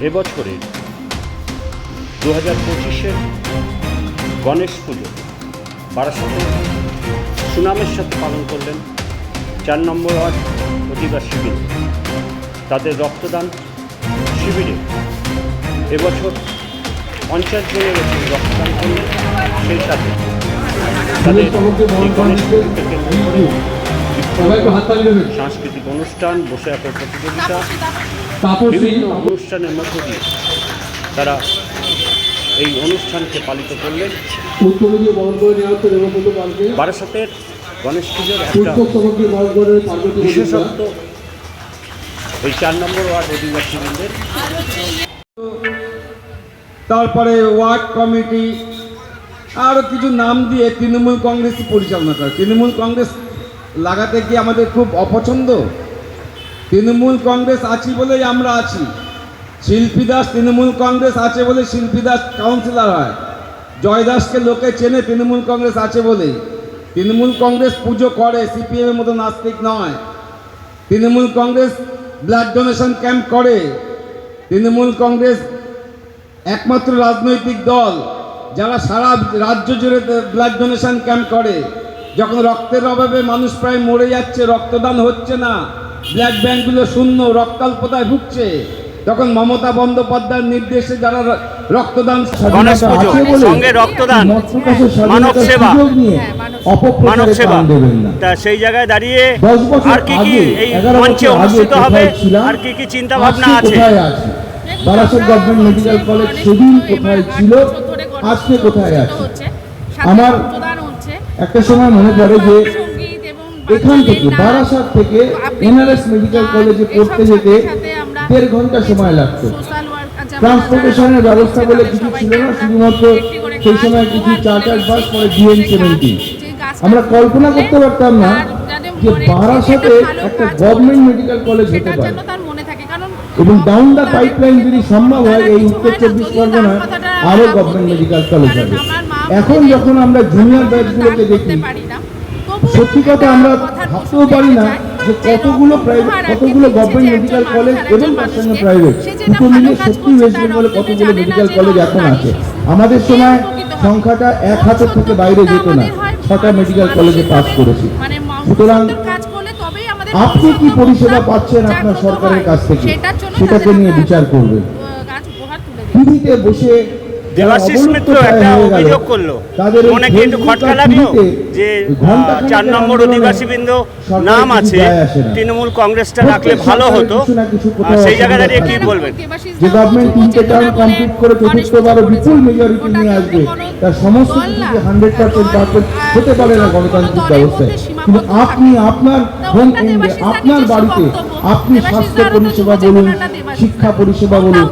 এবছরের দু হাজার পঁচিশের গণেশ পুজো বারাসাতে সুনামের সাথে পালন করলেন চার নম্বর ওয়ার্ড বৃন্দ তাদের রক্তদান শিবিরে এবছর পঞ্চাশ জনের ওপর রক্তদান করলেন, সেই সাথে তাদের গণেশ পুজোকে কেন্দ্র করে সাংস্কৃতিক অনুষ্ঠান বসে আঁকার প্রতিযোগিতা বিভিন্ন অনুষ্ঠানের মধ্য দিয়ে তারা এই অনুষ্ঠানকে পালিত করলেন। বারাসাতের গণেশ পুজোর একটা। বিশেষত্ব এই চার নম্বর ওয়ার্ড অধিবাসীবৃন্দের। তারপরে ওয়ার্ড কমিটি আরও কিছু নাম দিয়ে তৃণমূল কংগ্রেস পরিচালনা করে। তৃণমূল কংগ্রেস লাগাতে কি আমাদের খুব অপছন্দ। তৃণমূল কংগ্রেস আছি বলেই আমরা আছি। শিল্পী দাস, তৃণমূল কংগ্রেস আছে বলে শিল্পী দাস কাউন্সিলর হয়। জয় দাসকে লোকে চেনে তৃণমূল কংগ্রেস আছে বলেই তৃণমূল কংগ্রেস পুজো করে সিপিএমের মতো নাস্তিক নয়। Trinamool Congress blood donation camp করে। তৃণমূল কংগ্রেস একমাত্র রাজনৈতিক দল। যারা সারা রাজ্য জুড়ে ব্লাড ডোনেশন ক্যাম্প করে। যখন রক্তের অভাবে মানুষ প্রায় মরে যাচ্ছে রক্তদান হচ্ছে না ব্লাড ব্যাঙ্কগুলো শূন্য রক্তাল্পতায় ভুগছে তখন মমতা বন্দ্যোপাধ্যায়ের নির্দেশে যারা রক্তদান সঙ্গে মানব সেবা। হ্যাঁ, মানব সেবা। তা সেই জায়গায় দাঁড়িয়ে আর কি কি এই মঞ্চে অনুষ্ঠিত হবে আর কি কি চিন্তা ভাবনা আছে? কোথায় আছে? বারাসত গভর্নমেন্ট মেডিকেল কলেজ সেদিন কোথায় ছিল? আজকে কোথায় আছে? আমার একটা সময় মনে পড়ে যে এখান থেকে বারাসাত থেকে এনআরএস মেডিকেল কলেজে পড়তে যেতে দেড় ঘণ্টা সময় লাগতো। ট্রান্সপোর্টেশনের ব্যবস্থা বলে কিছু ছিল না শুধুমাত্র সেই সময় কিছু চার্টার বাস পরে ডিএন সেভেন্টি আমরা কল্পনা করতে পারতাম না যে বারাসাতে একটা গভর্নমেন্ট মেডিকেল কলেজ হতে পারে। এবং ডাউন দ্য পাইপলাইন যদি সম্ভব হয় এই উত্তর চব্বিশ পরগনায় আরও গভর্নমেন্ট মেডিকেল কলেজ হবে। এখন যখন আমরা জুনিয়র ব্যাচগুলোকে দেখি সত্যি কথা আমরা ভাবতেও পারি না যে কতগুলো প্রাইভেট কতগুলো গভর্নমেন্ট মেডিকেল কলেজ এবং তার সঙ্গে প্রাইভেট দুটো মিলিয়ে সত্যি ওয়েস্ট বেঙ্গলে কতগুলো মেডিকেল কলেজ এখন আছে। আমাদের সময় সংখ্যাটা এক হাতের থেকে বাইরে যেত না ছটা মেডিকেল কলেজে পাস করেছি। সুতরাং আপনি কি পরিষেবা পাচ্ছেন আপনার সরকারের কাছ থেকে? সেটাকে নিয়ে বিচার করবেন টিভিতে বসে দেবাশিস মিত্র একটা অভিযোগ করল। মনে কি একটু খটকা লাগল? যে চার নম্বর অধিবাসীবৃন্দ নাম আছে। তৃণমূল কংগ্রেসটা রাখলে ভালো হতো। কিছু কিছু সেই জায়গায় দাঁড়িয়ে কি বলবেন? যে গভর্নমেন্ট তিনটে টার্ম কমপ্লিট করে চতুর্থবারও বিপুল মেজরিটি নিয়ে আসবে তার সমস্ত কিছুকে হান্ড্রেড পার্সেন্ট পারফেক্ট হতে পারে না গণতান্ত্রিক ব্যবস্থায়। কিন্তু আপনি আপনার হোম এন্ডে আপনার বাড়িতে আপনি স্বাস্থ্য পরিষেবা বলুন শিক্ষা পরিষেবা বলুন